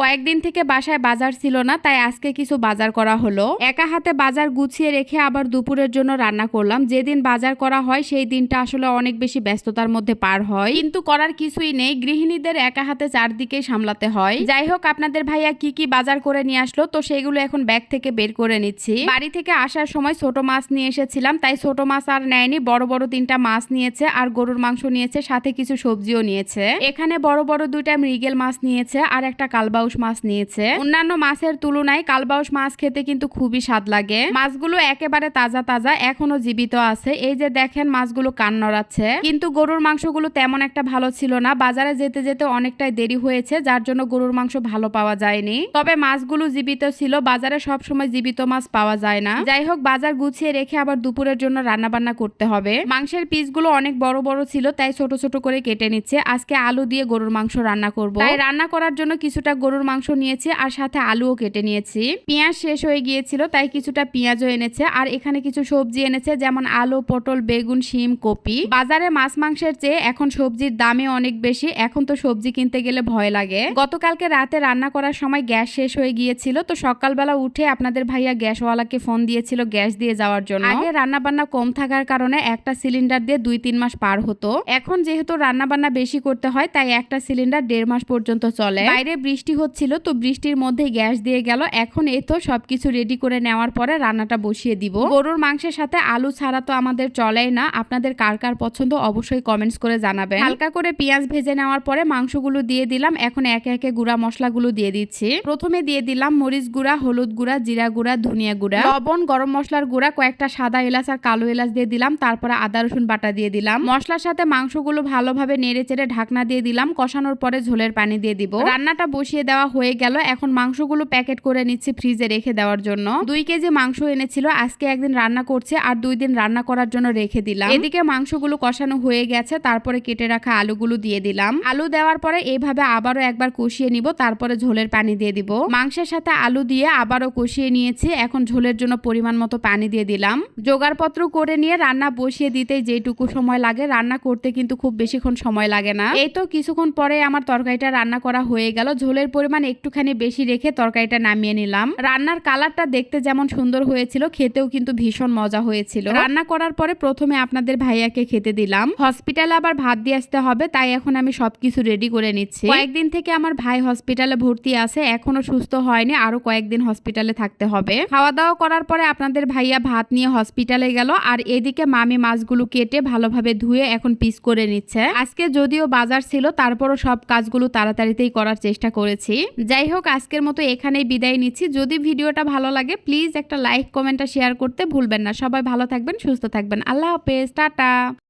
কয়েকদিন থেকে বাসায় বাজার ছিল না, তাই আজকে কিছু বাজার করা হলো। একা হাতে বাজার গুছিয়ে রেখে আবার দুপুরের জন্য রান্না করলাম। যেদিন বাজার করা হয়, সেই দিনটা আসলে অনেক বেশি ব্যস্ততার মধ্যে পার হয়। কিন্তু করার কিছুই নেই, গৃহিণীদের একা হাতে চারদিকে সামলাতে হয়। যাই হোক, আপনাদের ভাইয়া কি কি বাজার করে নিয়ে আসলো, তো সেগুলো এখন ব্যাগ থেকে বের করে নিচ্ছি। বাড়ি থেকে আসার সময় ছোট মাছ নিয়ে এসেছিলাম, তাই ছোট মাছ আর নেয়নি, বড় বড় তিনটা মাছ নিয়েছে আর গরুর মাংস নিয়েছে, সাথে কিছু সবজিও নিয়েছে। এখানে বড় বড় দুইটা মৃগেল মাছ নিয়েছে আর একটা কালবাউস মাছ নিয়েছে। অন্যান্য মাছের তুলনায় কালবাউস মাছ খেতে কিন্তু খুবই স্বাদ লাগে। মাছগুলো একেবারে তাজা তাজা, এখনও জীবিত আছে। এই যে দেখেন মাছগুলো কান নড়াচ্ছে। কিন্তু গরুর মাংসগুলো তেমন একটা ভালো ছিল না। বাজারে যেতে যেতে অনেকটাই দেরি হয়েছে, যার জন্য গরুর মাংস ভালো পাওয়া যায়নি। তবে মাছগুলো জীবিত ছিল, বাজারে সব সময় জীবিত মাছ পাওয়া যায় না। যাই হোক, বাজার গুছিয়ে রেখে আবার দুপুরের জন্য রান্না বান্না করতে হবে। মাংসের পিসগুলো অনেক বড় বড় ছিল, তাই ছোট ছোট করে কেটে নিচ্ছে। আজকে আলু দিয়ে গরুর মাংস রান্না করব। রান্না করার জন্য কিছুটা গরুর মাংস নিয়েছি আর সাথে আলুও কেটে নিয়েছি। পেঁয়াজ শেষ হয়ে গিয়েছিল, তাই কিছুটা পেঁয়াজও এনেছে। আর এখানে কিছু সবজি এনেছে, যেমন আলু, পটল, বেগুন, শিম, কপি। বাজারে মাছ মাংসের চেয়ে এখন সবজির দামে অনেক বেশি, এখন তো সবজি কিনতে গেলে ভয় লাগে। গতকালকে রাতে রান্না করার সময় গ্যাস শেষ হয়ে গিয়েছিল, তো সকালবেলা উঠে আপনাদের ভাইয়া গ্যাসওয়ালাকে ফোন দিয়েছিল গ্যাস দিয়ে যাওয়ার জন্য। আগে রান্না বান্না কম থাকার কারণে একটা সিলিন্ডার দিয়ে দুই তিন মাস পার হতো। এখন যেহেতু রান্না বান্না বেশি করতে হয়, তাই একটা সিলিন্ডার দেড় মাস পর্যন্ত চলে। বাইরে বৃষ্টি হচ্ছিল, তো বৃষ্টির মধ্যে গ্যাস দিয়ে গেল। এখন এ তো সবকিছু রেডি করে নেওয়ার পরে রান্নাটা বসিয়ে দিব। গরুর মাংসের সাথে আলু ছাড়া তো আমাদের চলেই না। আপনাদের কার কার পছন্দ অবশ্যই কমেন্টস করে জানাবেন। হালকা করে পেঁয়াজ ভেজে নেওয়ার পরে মাংসগুলো দিয়ে দিলাম। এখন একে একে গুঁড়া মশলাগুলো দিয়ে দিচ্ছি। প্রথমে দিয়ে দিলাম মরিচ গুঁড়া, হলুদ গুঁড়া, জিরা গুঁড়া, ধনিয়া গুঁড়া। লবণ, গরম মশলার গুঁড়া, কয়েকটা সাদা এলাচ আর কালো এলাচ দিয়ে দিলাম। তারপরে আদা, রসুন বাটা দিয়ে দিলাম। মশলার সাথে মাংসগুলো ভালোভাবে নেড়ে চেড়ে ঢাকনা দিয়ে দিলাম। কষানোর পরে ঝোলের পানি দিয়ে দিব। রান্নাটা বসিয়ে দেওয়া হয়ে গেল। এখন মাংসগুলো প্যাকেট করে নিচ্ছি ফ্রিজে রেখে দেওয়ার জন্য। দুই কেজি মাংস এনেছিল, আজকে একদিন রান্না করছে আর দুই দিন রান্না করার জন্য রেখে দিলাম। এদিকে মাংসগুলো কষানো হয়ে গেছে, তারপরে কেটে রাখা আলুগুলো দিয়ে দিলাম। আলু দেওয়ার পরে এইভাবে আবারও একবার কষিয়ে নিব, তারপরে ঝোলের পানি দিয়ে দিব। মাংসের সাথে আলু দিয়ে আবারও কষিয়ে নিয়েছি, এখন ঝোলের জন্য পরিমাণ মতো পানি দিয়ে দিলাম। জোগাড়পত্র করে নিয়ে রান্না বসিয়ে দিতে যেটুকু সময় লাগে, রান্না করতে কিন্তু খুব বেশিক্ষণ সময় লাগে না। এই তো কিছুক্ষণ পরে আমার তরকারিটা রান্না করা হয়ে গেল, ঝোলের পরিমাণ একটুখানি বেশি রেখে তরকারিটা নামিয়ে নিলাম। রান্নার কালারটা দেখতে যেমন সুন্দর হয়েছিল, খেতেও কিন্তু ভীষণ মজা হয়েছিল। রান্না করার পরে প্রথমে আপনাদের ভাইয়াকে খেতে দিলাম। হসপিটালে আবার ভাত দিয়ে আসতে হবে, তাই এখন আমি সবকিছু রেডি করে নিচ্ছি। কয়েকদিন থেকে আমার ভাই হসপিটালে ভর্তি আছে, এখনও সুস্থ হয়নি আরও কয়েকদিন হসপিটালে থাকতে হবে। খাওয়া দাওয়া করার পরে আপনাদের ভাইয়া ভাত নিয়ে হসপিটালে গেল, আর এদিকে মামি মাছগুলো কেটে ভালোভাবে ধুয়ে এখন পিস করে নিচ্ছে। আজকে যদিও বাজার ছিল, তারপরও সব কাজগুলো তাড়াতাড়িতেই করার চেষ্টা করেছি। যাই হোক, আজকের মতো এখানেই বিদায় নিচ্ছি। যদি ভিডিওটা ভালো লাগে প্লিজ একটা লাইক কমেন্টটা শেয়ার করতে ভুলবেন না। সবাই ভালো থাকবেন, সুস্থ থাকবেন। আল্লাহ হাফেজ, টাটা।